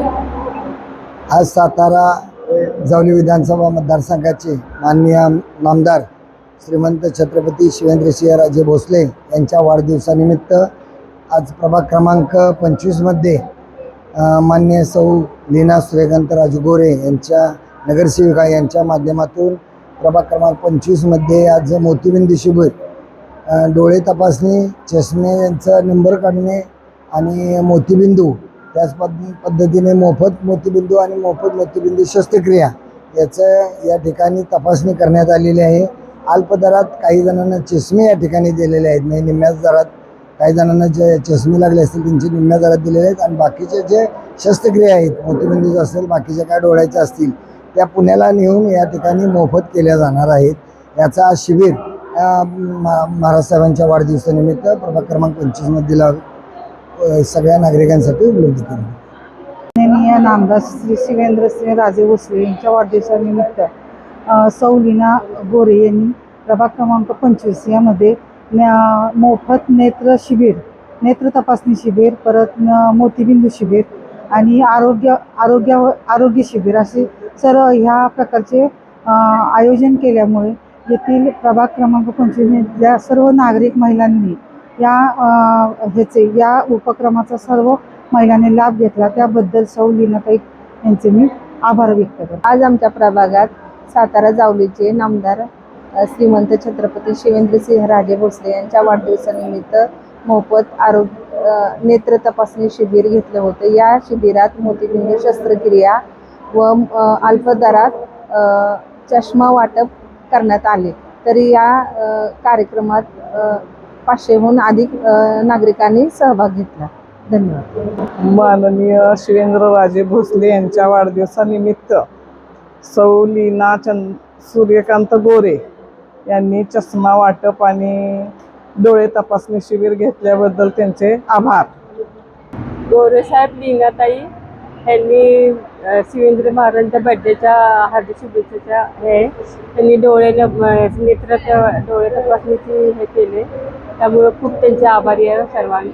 आज सातारा जावली विधानसभा मतदारसंघाचे माननीय नामदार श्रीमंत छत्रपती शिवेंद्रसिंह राजे भोसले यांच्या वाढदिवसानिमित्त आज प्रभाग क्रमांक पंचवीसमध्ये मान्य माननीय सौ लीना सूर्यकांत राजगोरे यांच्या नगरसेविका यांच्या माध्यमातून प्रभाग क्रमांक पंचवीसमध्ये आज मोतीबिंदू शिबिर. डोळे तपासणी चष्मे यांचा नंबर काढणे आणि मोतीबिंदू त्याच पद पद्धतीने मोफत मोतीबिंदू आणि मोफत मोतीबिंदू शस्त्रक्रिया याचं या ठिकाणी तपासणी करण्यात आलेली आहे. अल्प दरात काही जणांना चष्मे या ठिकाणी दिलेले आहेत. म्हणजे निम्म्याच दरात काही जणांना जे चष्मे लागले असतील त्यांचे निम्म्या दरात दिलेले आहेत. आणि बाकीचे जे शस्त्रक्रिया आहेत मोतीबिंदूचं असेल बाकीच्या काय डोळ्याच्या असतील त्या पुण्याला नेऊन या ठिकाणी मोफत केल्या जाणार आहेत. याचा शिबिर मा- महाराज साहेबांच्या वाढदिवसानिमित्त प्रभाग क्रमांक पंचवीसमध्ये दिला सगळ्या नागरिकांसाठी उपलब्ध केली. नामदास नामदार श्री शिवेंद्रसिंह राजे भोसले यांच्या वाढदिवसानिमित्त अ, गोरे यांनी प्रभाग क्रमांक पंचवीस यामध्ये न- मोफत नेत्र शिबिर नेत्र तपासणी शिबिर परत मोतीबिंदू शिबिर आणि आरोग्य आरोग्य आरोग्य शिबिर असे सर्व ह्या प्रकारचे आयोजन केल्यामुळे येथील प्रभाग क्रमांक पंचवीसमधल्या सर्व नागरिक महिलांनी या ह्याचे या उपक्रमाचा सर्व महिलांनी लाभ घेतला. त्याबद्दल सौ लिनाताई यांचे मी आभार व्यक्त करतो. आज आमच्या प्रभागात सातारा जावलीचे नामदार श्रीमंत छत्रपती शिवेंद्रसिंह राजे भोसले यांच्या वाढदिवसानिमित्त मोफत आरोग्य नेत्र तपासणी शिबिर घेतलं होतं. या शिबिरात मोतीबिंद शस्त्रक्रिया व अल्पदरात चष्मा वाटप करण्यात आले. तरी या कार्यक्रमात पाचशेहून अधिक नागरिकांनी सहभाग घेतला. धन्यवाद. माननीय शिवेंद्रराजे भोसले यांच्या वाढदिवसानिमित्त सौ लीना चंद सूर्यकांत गोरे यांनी चष्मा वाटप आणि डोळे तपासणी शिबिर घेतल्याबद्दल त्यांचे आभार. गोरेसाहेब लिंगाताई यांनी शिवेंद्र महाराजांच्या बड्डेच्या हार्दिक शुभेच्छाच्या हे त्यांनी डोळे नेत्र डोळे तपासणीची हे केले. त्यामुळं खूप त्यांचे आभारी आहे सर्वांनी